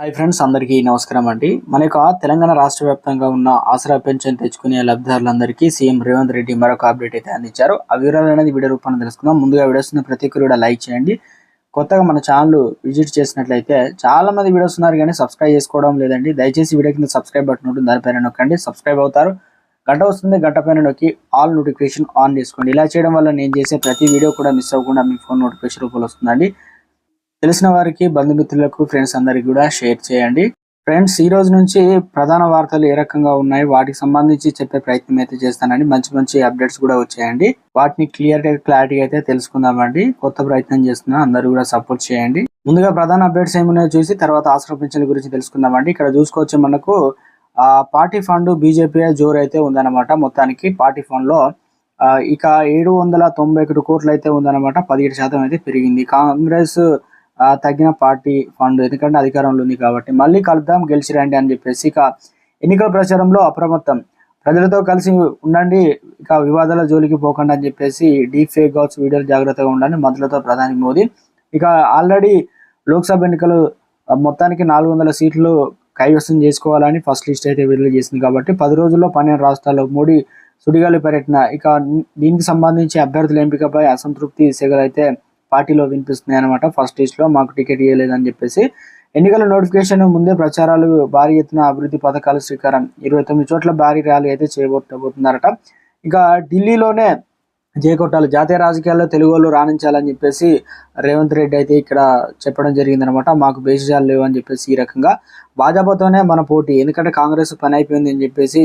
Hi friends అందరికీ నమస్కారం అండి. మన యొక్క తెలంగాణ రాష్ట్ర వ్యాప్తంగా ఉన్న ఆసరా పెన్షన్ తెచ్చుకునే లబ్ధిదారులందరికీ సీఎం రేవంత్ రెడ్డి మరొక అప్డేట్ అయితే అందించారు. ఆ వివరాలు అనేది వీడియో రూపాన్ని తెలుసుకుందాం. ముందుగా వీడియోస్ ప్రతి ఒక్కరు కూడా లైక్ చేయండి. కొత్తగా మన ఛానల్ విజిట్ చేసినట్లయితే చాలా మంది వీడియోస్ ఉన్నారు కానీ సబ్స్క్రైబ్ చేసుకోవడం లేదండి. దయచేసి వీడియో కింద సబ్స్క్రైబ్ బటన్ ఉంటుంది. దానిపైన నొక్కండి. సబ్స్క్రైబ్ అవుతారు. గంట వస్తుంది. గంట పైన నొక్కి ఆల్ నోటిఫికేషన్ ఆన్ చేసుకోండి. ఇలా చేయడం వల్ల నేను చేసే ప్రతి వీడియో కూడా మిస్ అవ్వకుండా మీ ఫోన్ నోటిఫికేషన్ రూపంలో వస్తుందండి. తెలిసిన వారికి బంధుమిత్రులకు ఫ్రెండ్స్ అందరికి కూడా షేర్ చేయండి. ఫ్రెండ్స్ ఈ రోజు నుంచి ప్రధాన వార్తలు ఏ రకంగా ఉన్నాయి? వాటికి సంబంధించి చెప్పే ప్రయత్నం అయితే చేస్తానండి. మంచి మంచి అప్డేట్స్ కూడా వచ్చాయండి. వాటిని క్లియర్ క్లారిటీ అయితే తెలుసుకుందామండి. కొత్త ప్రయత్నం చేస్తున్నా అందరూ కూడా సపోర్ట్ చేయండి. ముందుగా ప్రధాన అప్డేట్స్ ఏమున్నాయో చూసి తర్వాత ఆశ్రమ పింఛన్ల గురించి తెలుసుకుందామండి. ఇక్కడ చూసుకోవచ్చు మనకు ఆ పార్టీ ఫండ్ బీజేపీ జోరు అయితే ఉందన్నమాట. మొత్తానికి పార్టీ ఫండ్లో ఇక ఏడు వందల తొంభై ఒకటి కోట్లు అయితే ఉందన్నమాట. పదిహేడు శాతం అయితే పెరిగింది. కాంగ్రెస్ తగిన పార్టీ ఫండ్ ఎందుకంటే అధికారంలో ఉంది కాబట్టి. మళ్ళీ కలుద్దాం గెలిచి రండి అని చెప్పేసి ఇక ఎన్నికల ప్రచారంలో అప్రమత్తం. ప్రజలతో కలిసి ఉండండి ఇక వివాదాల జోలికి పోకండి అని చెప్పేసి డీప్ ఫేక్ కావచ్చు వీడియోలు జాగ్రత్తగా ఉండండి. మంత్రులతో ప్రధాని మోదీ. ఇక ఆల్రెడీ లోక్సభ ఎన్నికలు మొత్తానికి నాలుగు వందల సీట్లు కైవసం చేసుకోవాలని ఫస్ట్ లిస్ట్ అయితే విడుదల చేసింది కాబట్టి పది రోజుల్లో పన్నెండు రాష్ట్రాల్లో మోడీ సుడిగాలి పర్యటన ఇక దీనికి సంబంధించి అభ్యర్థుల ఎంపికపై అసంతృప్తి సెగలైతే పార్టీలో వినిపిస్తున్నాయి అనమాట ఫస్ట్ లిస్ట్లో మాకు టికెట్ ఇవ్వలేదని చెప్పేసి ఎన్నికల నోటిఫికేషన్ ముందే ప్రచారాలు భారీ ఎత్తున అభివృద్ధి పథకాలు శ్రీకారం ఇరవై తొమ్మిది చోట్ల భారీ ర్యాలీ అయితే చేయబోతున్నారట ఇంకా ఢిల్లీలోనే జయకొట్టాలి జాతీయ రాజకీయాల్లో తెలుగు వాళ్ళు రాణించాలని చెప్పేసి రేవంత్ రెడ్డి అయితే ఇక్కడ చెప్పడం జరిగిందనమాట మాకు బేసిజాలు లేవు అని చెప్పేసి ఈ రకంగా భాజపాతోనే మన పోటీ. ఎందుకంటే కాంగ్రెస్ పని అయిపోయింది అని చెప్పేసి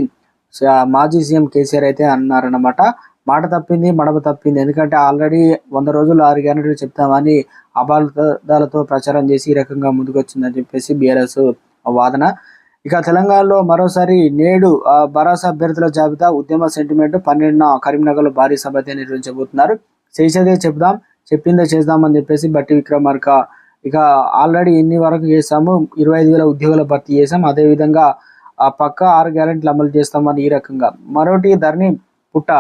మాజీ సీఎం కేసీఆర్ అయితే అన్నారనమాట మాట తప్పింది మడమ తప్పింది. ఎందుకంటే ఆల్రెడీ వంద రోజులు ఆరు గ్యారెంటీలు చెప్తామని అబాధాలతో ప్రచారం చేసి ఈ రకంగా ముందుకొచ్చిందని చెప్పేసి బీఆర్ఎస్ వాదన. ఇక తెలంగాణలో మరోసారి నేడు భరోసా అభ్యర్థుల జాబితా ఉద్యమ సెంటిమెంట్ పన్నెండున కరీంనగర్లో భారీ సభ అయితే నిర్వహించబోతున్నారు. చేసేదే చెప్దాం చెప్పిందే చేద్దామని చెప్పేసి బట్టి విక్రమార్క. ఇక ఆల్రెడీ ఎన్ని వరకు చేసాము ఇరవై ఐదు వేల ఉద్యోగాల భర్తీ చేసాం అదేవిధంగా ఆ పక్క ఆరు గ్యారెంటీలు అమలు చేస్తామని ఈ రకంగా. మరోటి ధరణి పుట్ట.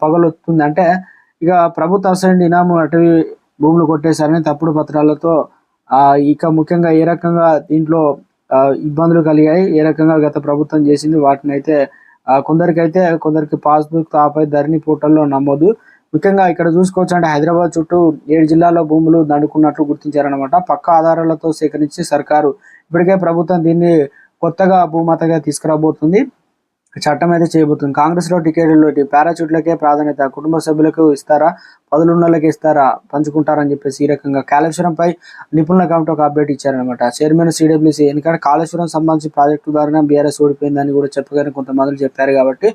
పగలొస్తుంది అంటే ఇక ప్రభుత్వ అసైన్ ఇనాము అటవీ భూములు కొట్టేశారని తప్పుడు పత్రాలతో ఇక ముఖ్యంగా ఏ రకంగా దీంట్లో ఇబ్బందులు కలిగాయి ఏ రకంగా గత ప్రభుత్వం చేసింది వాటిని అయితే కొందరికైతే కొందరికి పాస్బుక్ ఆపై ధరణి పోర్టల్లో నమోదు. ముఖ్యంగా ఇక్కడ చూసుకోవచ్చు అంటే హైదరాబాద్ చుట్టూ ఏడు జిల్లాల్లో భూములు దండుకున్నట్లు గుర్తించారనమాట పక్క ఆధారాలతో సేకరించి సర్కారు ఇప్పటికే ప్రభుత్వం దీన్ని కొత్తగా భూమాతగా తీసుకురాబోతుంది. చట్టం అయితే చేయబోతుంది. కాంగ్రెస్లో టికెట్లు పారాచూట్లకే ప్రాధాన్యత కుటుంబ సభ్యులకు ఇస్తారా? పదులున్నోళ్ళకి ఇస్తారా? పంచుకుంటారని చెప్పేసి ఈ రకంగా కాళేశ్వరంపై నిపుణుల కమిటీ ఒక అప్డేట్ ఇచ్చారనమాట చైర్మన్ సిడబ్ల్యూసీ ఎందుకంటే కాళేశ్వరం సంబంధించి ప్రాజెక్టు ద్వారా బీఆర్ఎస్ ఓడిపోయిందని కూడా చెప్పగానే కొంతమంది చెప్పారు కాబట్టి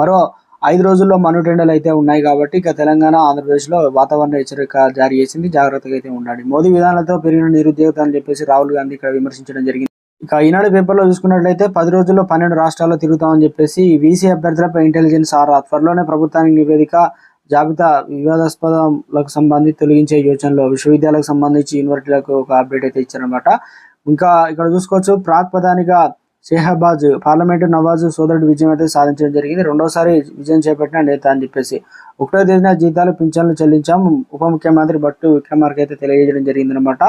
మరో ఐదు రోజుల్లో మనుటెండలు అయితే ఉన్నాయి కాబట్టి ఇక తెలంగాణ ఆంధ్రప్రదేశ్లో వాతావరణ హెచ్చరిక జారీ చేసింది. జాగ్రత్తగా అయితే ఉండాలి మోదీ విధానాలతో పెరిగిన నిరుద్యోగత అని చెప్పేసి రాహుల్ గాంధీ ఇక్కడ విమర్శించడం జరిగింది. ఇక ఈనాడు పేపర్లో చూసుకున్నట్లయితే పది రోజుల్లో పన్నెండు రాష్ట్రాల్లో తిరుగుతామని చెప్పేసి వీసీ అభ్యర్థులపై ఇంటెలిజెన్స్ ఆరా త్వరలోనే ప్రభుత్వానికి నివేదిక జాబితా వివాదాస్పదలకు సంబంధించి తొలగించే యోచనలో విశ్వవిద్యాలయాలకు సంబంధించి యూనివర్సిటీలకు ఒక అప్డేట్ అయితే ఇచ్చారనమాట ఇంకా ఇక్కడ చూసుకోవచ్చు ప్రాక్ ప్రధానిగా షేహబాజ్ పార్లమెంటు నవాజ్ సోదరుడు విజయం అయితే సాధించడం జరిగింది. రెండోసారి విజయం చేపట్టిన నేత అని చెప్పేసి. ఒకటో తేదీన జీతాలు పింఛన్లు చెల్లించాం. ఉప ముఖ్యమంత్రి భట్టు విక్రమార్క అయితే తెలియజేయడం జరిగిందనమాట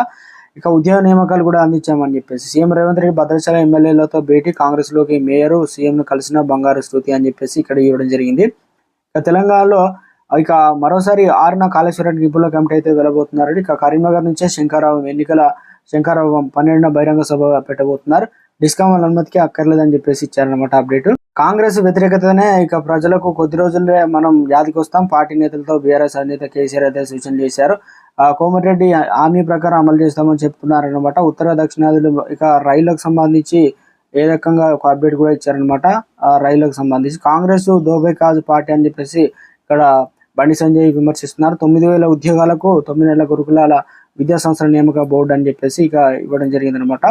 ఇక ఉద్యోగ నియామకాలు కూడా అందించామని చెప్పేసి సీఎం రేవంత్ రెడ్డి భద్రాచల ఎమ్మెల్యేలతో భేటీ కాంగ్రెస్లోకి మేయర్ సీఎం ను కలిసిన బంగారు స్థుతి అని చెప్పేసి ఇక్కడ ఇవ్వడం జరిగింది. ఇక తెలంగాణలో ఇక మరోసారి ఆరున కాళేశ్వర నిపుణుల కమిటీ అయితే వెళ్ళబోతున్నారు ఇక కరీంనగర్ నుంచే శంకరరావు ఎన్నికల శంకరరావు పన్నెండున బహిరంగ సభ పెట్టబోతున్నారు. డిస్కామ్ అనుమతికి అక్కర్లేదని చెప్పేసి ఇచ్చారనమాట అప్డేట్. కాంగ్రెస్ వ్యతిరేకతనే ఇక ప్రజలకు కొద్ది రోజులే మనం యాదికి వస్తాం పార్టీ నేతలతో బీఆర్ఎస్ అధినేత కేసీఆర్ అయితే సూచన చేశారు. కోమటిరెడ్డి హామీ ప్రకారం అమలు చేస్తామని చెప్తున్నారనమాట ఉత్తర దక్షిణాదిలో ఇక రైళ్ళకు సంబంధించి ఏ రకంగా ఒక అప్డేట్ కూడా ఇచ్చారనమాట రైళ్ళకు సంబంధించి కాంగ్రెస్ దోబే కాజ్ పార్టీ అని చెప్పేసి ఇక్కడ బండి సంజయ్ విమర్శిస్తున్నారు. తొమ్మిది వేల ఉద్యోగాలకు తొమ్మిది నెలల గురుకులాల విద్యా సంస్థల నియామక బోర్డు అని చెప్పేసి ఇక ఇవ్వడం జరిగిందనమాట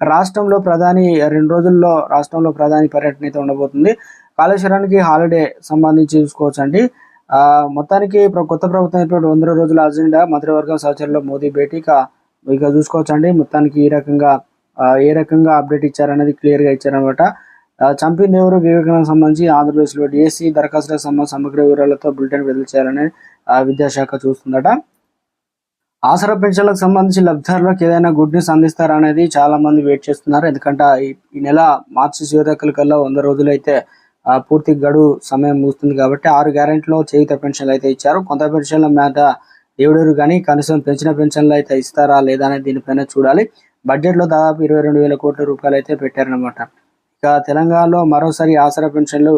రాష్ట్రంలో ప్రధాని రెండు రోజుల్లో రాష్ట్రంలో ప్రధాని పర్యటన అయితే ఉండబోతుంది. కాళేశ్వరానికి హాలిడే సంబంధించి చూసుకోవచ్చు అండి మొత్తానికి కొత్త ప్రభుత్వం ఇప్పుడు వంద రోజుల అజెండా మంత్రివర్గం సహచరులో మోదీ భేటీ ఇక చూసుకోవచ్చు అండి మొత్తానికి ఈ రకంగా ఏ రకంగా అప్డేట్ ఇచ్చారనేది క్లియర్గా ఇచ్చారనమాట ఆ, చంపింది ఎవరు వివేకానంద సంబంధించి ఆంధ్రప్రదేశ్లో డిఎస్సి దరఖాస్తులకు సంబంధించి సమగ్ర వివరాలతో బులెటిన్ విడుదల చేయాలని విద్యాశాఖ చూస్తుందట. ఆసరా పెన్షన్లకు సంబంధించి లబ్ధిదారులకు ఏదైనా గుడ్ న్యూస్ అందిస్తారా అనేది చాలా మంది వెయిట్ చేస్తున్నారు. ఎందుకంటే ఈ- నెల మార్చి చివరికల కల్లా వంద రోజులు అయితే పూర్తి గడువు సమయం ముగుస్తుంది కాబట్టి ఆరు గ్యారెంటీలో చేయుత పెన్షన్లు అయితే ఇచ్చారు. కొంత పెన్షన్ల మీద దేవుడూరు కానీ కనీసం పెంచిన పెన్షన్లు అయితే ఇస్తారా లేదా అనేది దీనిపైన చూడాలి. బడ్జెట్లో దాదాపు ఇరవై రెండు వేల కోట్ల రూపాయలు అయితే పెట్టారనమాట ఇక తెలంగాణలో మరోసారి ఆసరా పెన్షన్లు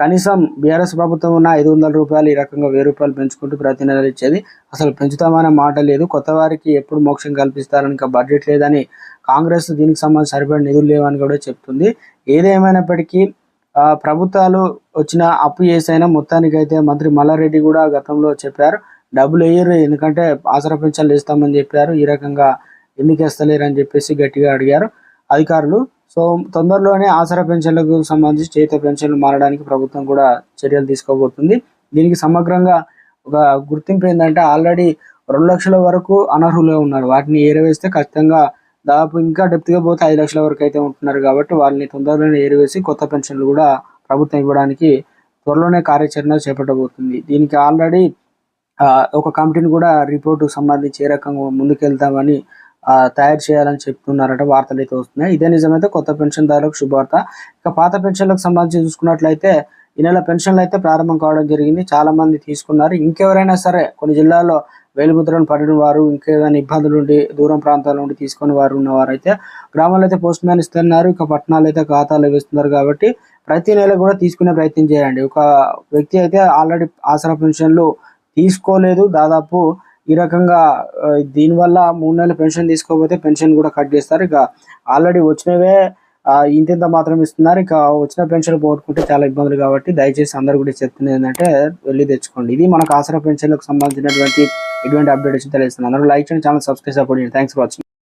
కనీసం బీఆర్ఎస్ ప్రభుత్వం ఉన్న ఐదు వందల రూపాయలు ఈ రకంగా వెయ్యి రూపాయలు పెంచుకుంటూ ప్రతి నెల ఇచ్చేది. అసలు పెంచుతామనే మాట లేదు. కొత్త వారికి ఎప్పుడు మోక్షం కల్పిస్తారని ఇంకా బడ్జెట్ లేదని కాంగ్రెస్ దీనికి సంబంధించి సరిపడిన నిధులు లేవని కూడా చెప్తుంది. ఏదేమైనప్పటికీ ప్రభుత్వాలు వచ్చిన అప్పు చేసైనా మొత్తానికి అయితే మంత్రి మల్లారెడ్డి కూడా గతంలో చెప్పారు. డబ్బులు వేయరు ఎందుకంటే ఆసరా పెన్షన్లు ఇస్తామని చెప్పారు. ఈ రకంగా ఎందుకు వేస్తలేరు అని చెప్పేసి గట్టిగా అడిగారు. అధికారులు సో తొందరలోనే ఆసరా పెన్షన్లకు సంబంధించి చేత పెన్షన్లు మారడానికి ప్రభుత్వం కూడా చర్యలు తీసుకోబోతుంది. దీనికి సమగ్రంగా ఒక గుర్తింపు ఏంటంటే ఆల్రెడీ రెండు లక్షల వరకు అనర్హులే ఉన్నారు. వాటిని ఏరవేస్తే ఖచ్చితంగా దాదాపు ఇంకా డెప్త్గా పోతే ఐదు లక్షల వరకు అయితే ఉంటున్నారు కాబట్టి వాళ్ళని తొందరలోనే ఏరివేసి కొత్త పెన్షన్లు కూడా ప్రభుత్వం ఇవ్వడానికి త్వరలోనే కార్యాచరణ చేపట్టబోతుంది. దీనికి ఆల్రెడీ ఒక కమిటీని కూడా రిపోర్టు సంబంధించి ఏ రకంగా ముందుకెళ్తామని తయారు చేయాలని చెప్తున్నారట వార్తలు అయితే వస్తున్నాయి. ఇదే నిజమైతే కొత్త పెన్షన్దారులకు శుభవార్త ఇక పాత పెన్షన్లకు సంబంధించి చూసుకున్నట్లయితే ఈ నెల పెన్షన్లు అయితే ప్రారంభం కావడం జరిగింది. చాలా మంది తీసుకున్నారు. ఇంకెవరైనా సరే కొన్ని జిల్లాల్లో వేలుముద్రను పడిన వారు ఇంకేదైనా ఇబ్బందులు ఉండి దూరం ప్రాంతాల నుండి తీసుకుని వారు ఉన్నవారు అయితే గ్రామాల్లో అయితే పోస్ట్ మ్యాన్ ఇస్తున్నారు. ఇక పట్టణాలు అయితే ఖాతాలు వేస్తున్నారు కాబట్టి ప్రతి నెల కూడా తీసుకునే ప్రయత్నం చేయండి. ఒక వ్యక్తి అయితే ఆల్రెడీ ఆసరా పెన్షన్లు తీసుకోలేదు. దాదాపు ఈ రకంగా దీనివల్ల మూడు నెలల పెన్షన్ తీసుకోకపోతే పెన్షన్ కూడా కట్ చేస్తారు. ఇక ఆల్రెడీ వచ్చినవే ఇంతింత మాత్రం ఇస్తున్నారు. ఇక వచ్చిన పెన్షన్ పోగొట్టుకుంటే చాలా ఇబ్బందులు కాబట్టి దయచేసి అందరు కూడా చెప్తుంది ఏంటంటే వెళ్ళి తెచ్చుకోండి. ఇది మనకు ఆసరా పెన్షన్లకు సంబంధించినటువంటి ఇటువంటి అప్డేట్స్ తెలుస్తుంది అందరూ లైక్ చేయండి ఛానల్ సబ్స్క్రైబ్ సపోర్ట్ చేయండి. Thanks for watching